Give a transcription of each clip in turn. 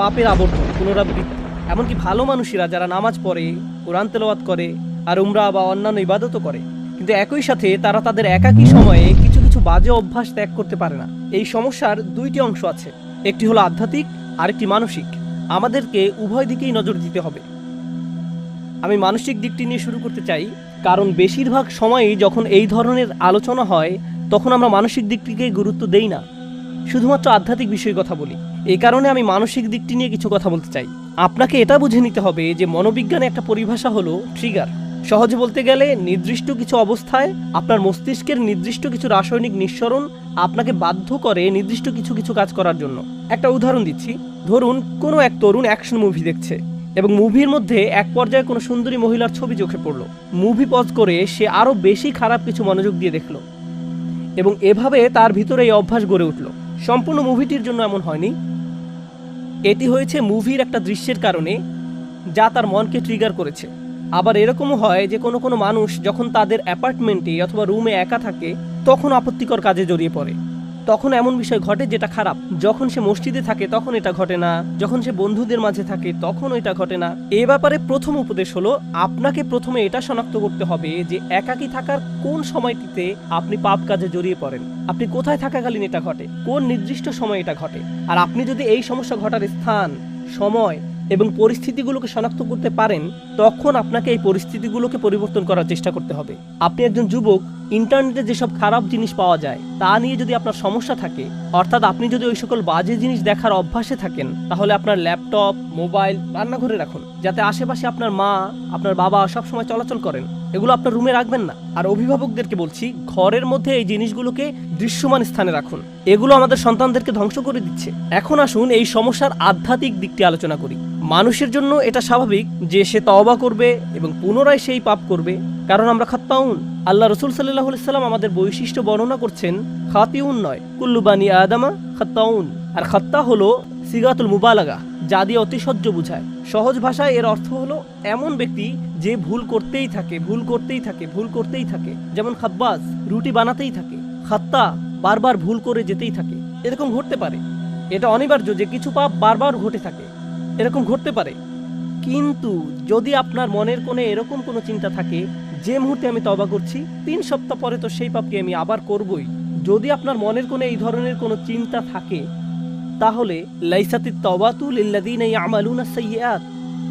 পাপের আবর্তন, পুনরাবৃত্তি। এমনকি ভালো মানুষেরা যারা নামাজ পড়ে, কোরআন তেলাওয়াত করে, আর উমরা বা অন্যান্য ইবাদতও করে, কিন্তু একই সাথে তারা তাদের একাকী সময়ে কিছু কিছু বাজে অভ্যাস ত্যাগ করতে পারে না। এই সমস্যার দুইটি অংশ আছে। একটি হলো আধ্যাত্মিক, আরেকটি মানসিক। আমাদেরকে উভয় দিকেই নজর দিতে হবে। আমি মানসিক দিকটি নিয়ে শুরু করতে চাই, কারণ বেশিরভাগ সময়ই যখন এই ধরনের আলোচনা হয়, তখন আমরা মানসিক দিকটিকে গুরুত্ব দেই না। শুধুমাত্র আধ্যাত্মিক বিষয়ে কথা বলি। এই কারণে আমি মানসিক দিকটি নিয়ে কিছু কথা বলতে চাই। আপনাকে এটা বুঝে নিতে হবে যে মনোবিজ্ঞানে একটা পরিভাষা হলো ট্রিগার সহজে বলতে গেলে নির্দিষ্ট কিছু অবস্থায় আপনার মস্তিষ্কের নির্দিষ্ট কিছু রাসায়নিক নিঃসরণ আপনাকে বাধ্য করে নির্দিষ্ট কিছু কিছু কাজ করার জন্য। একটা উদাহরণ দিচ্ছি। ধরুন, কোনো এক তরুণ অ্যাকশন মুভি দেখছে এবং মুভির মধ্যে এক পর্যায়ে কোনো সুন্দরী মহিলার ছবি চোখে পড়ল। মুভি পজ করে সে আরও বেশি খারাপ কিছু মনোযোগ দিয়ে দেখল এবং এভাবে তার ভিতরে এই অভ্যাস গড়ে উঠল। সম্পূর্ণ মুভিটির জন্য এমন হয়নি। এটি হয়েছে মুভির একটা দৃশ্যের কারণে যা তার মনকে ট্রিগার করেছে। আবার এরকমও হয় যে কোনো কোনো মানুষ যখন তাদের অ্যাপার্টমেন্টে অথবা রুমে একা থাকে, তখন আপত্তিকর কাজে জড়িয়ে পড়ে। তখন এমন বিষয় ঘটে যেটা খারাপ। যখন সে মসজিদে থাকে, তখন এটা ঘটে না। যখন সে বন্ধুদের মাঝে থাকে, তখন এটা ঘটে না। এ ব্যাপারে প্রথম উপদেশ হলো, আপনাকে প্রথমে এটা শনাক্ত করতে হবে যে একাকী থাকার কোন সময়টিতে আপনি পাপ কাজে জড়িয়ে পড়েন। আপনি কোথায় থাকাকালীন এটা ঘটে? কোন নির্দিষ্ট সময় এটা ঘটে? আর আপনি যদি এই সমস্যা ঘটার স্থান, সময় এবং পরিস্থিতিগুলোকে শনাক্ত করতে পারেন, তখন আপনাকে এই পরিস্থিতিগুলোকে পরিবর্তন করার চেষ্টা করতে হবে। আপনি একজন যুবক, ইন্টারনেটে যেসব খারাপ জিনিস পাওয়া যায়, তা নিয়ে যদি আপনার সমস্যা থাকে, অর্থাৎ আপনি যদি ওই সকল বাজে জিনিস দেখার অভ্যাসে থাকেন, তাহলে আপনার ল্যাপটপ, মোবাইল রান্নাঘরে রাখুন, যাতে আশেপাশে আপনার মা, আপনার বাবা সবসময় চলাচল করেন। এগুলো আপনার রুমে রাখবেন না। আর অভিভাবকদেরকে বলছি, ঘরের মধ্যে এই জিনিসগুলোকে দৃশ্যমান স্থানে রাখুন। এগুলো আমাদের সন্তানদেরকে ধ্বংস করে দিচ্ছে। এখন আসুন এই সমস্যার আধ্যাত্মিক দিকটি আলোচনা করি। মানুষের জন্য এটা স্বাভাবিক যে সে তওবা করবে এবং পুনরায় সেই পাপ করবে। কারণ আমরা খাত্তাউন। আল্লাহ রসুল সাল্লাহ সাল্লাম আমাদের বৈশিষ্ট্য বর্ণনা করছেন, খাতিউন নয় কুল্লুবানি আদামা খাত্তাউন। আর খাত্তা হলো সিগাতুল মুবালাগা, যা দিয়ে অতিশয্য বুঝায়। সহজ ভাষায় এর অর্থ হলো এমন ব্যক্তি যে ভুল করতেই থাকে, ভুল করতেই থাকে, ভুল করতেই থাকে। যেমন খাব্বাস, রুটি বানাতেই থাকে। খাত্তা বারবার ভুল করে যেতেই থাকে। এরকম ঘটতে পারে। এটা অনিবার্য যে কিছু পাপ বারবার ঘটে থাকে। এরকম ঘটতে পারে। কিন্তু যদি আপনার মনের কোণে এরকম কোনো চিন্তা থাকে, যে মুহূর্তে আমি তবা করছি, তিন সপ্তাহ পরে তো সেই পাপটি আমি আবার করবই। যদি আপনার মনের কোণে এই ধরনের কোনো চিন্তা থাকে, তাহলে লাইসাতি তবাতুল ইল্লাদিন এই আমালুনা সাইয়াত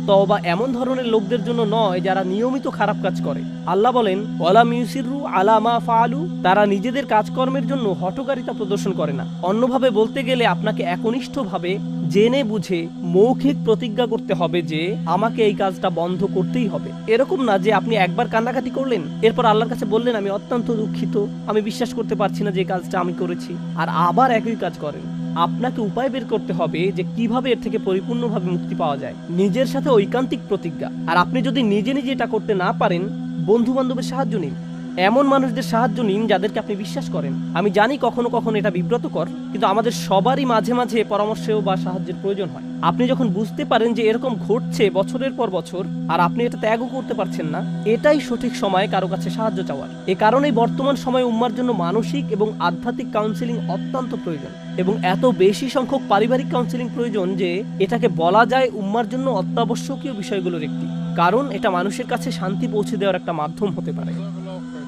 তবা এমন ধরনের লোকদের জন্য নয় যারা নিয়মিত খারাপ কাজ করে। আল্লাহ বলেন ওলা মিউসিরু আলামা ফালু তারা নিজেদের কাজকর্মের জন্য হঠকারিতা প্রদর্শন করে না। অন্যভাবে বলতে গেলে আপনাকে একনিষ্ঠভাবে জেনে বুঝে মৌখিক প্রতিজ্ঞা করতে হবে যে আমাকে এই কাজটা বন্ধ করতেই হবে। এরকম না যে আপনি একবার কান্নাকাটি করলেন, এরপর আল্লাহর কাছে বললেন, আমি অত্যন্ত দুঃখিত, আমি বিশ্বাস করতে পারছি না যে কাজটা আমি করেছি। আর আবার একই কাজ করেন। আপনাকে উপায় বের করতে হবে যে কীভাবে এর থেকে পরিপূর্ণভাবে মুক্তি পাওয়া যায়। নিজের সাথে ঐকান্তিক প্রতিজ্ঞা। আর আপনি যদি নিজে নিজে এটা করতে না পারেন বন্ধু বান্ধবের সাহায্য নিন। এমন মানুষদের সাহায্য নিন যাদেরকে আপনি বিশ্বাস করেন। আমি জানি কখনো কখনো এটা বিব্রতকর, কিন্তু আমাদের সবারই মাঝে মাঝে পরামর্শেও বা সাহায্যের প্রয়োজন হয়। আপনি যখন বুঝতে পারেন যে এরকম ঘটছে বছরের পর বছর আর আপনি এটা ত্যাগও করতে পারছেন না, এটাই সঠিক সময় কারও কাছে সাহায্য চাওয়ার। এ কারণেই বর্তমান সময়ে উম্মার জন্য মানসিক এবং আধ্যাত্মিক কাউন্সিলিং অত্যন্ত প্রয়োজন এবং এত বেশি সংখ্যক পারিবারিক কাউন্সিলিং প্রয়োজন যে এটাকে বলা যায় উম্মার জন্য অত্যাবশ্যকীয় বিষয়গুলোর একটি। কারণ এটা মানুষের কাছে শান্তি পৌঁছে দেওয়ার একটা মাধ্যম হতে পারে।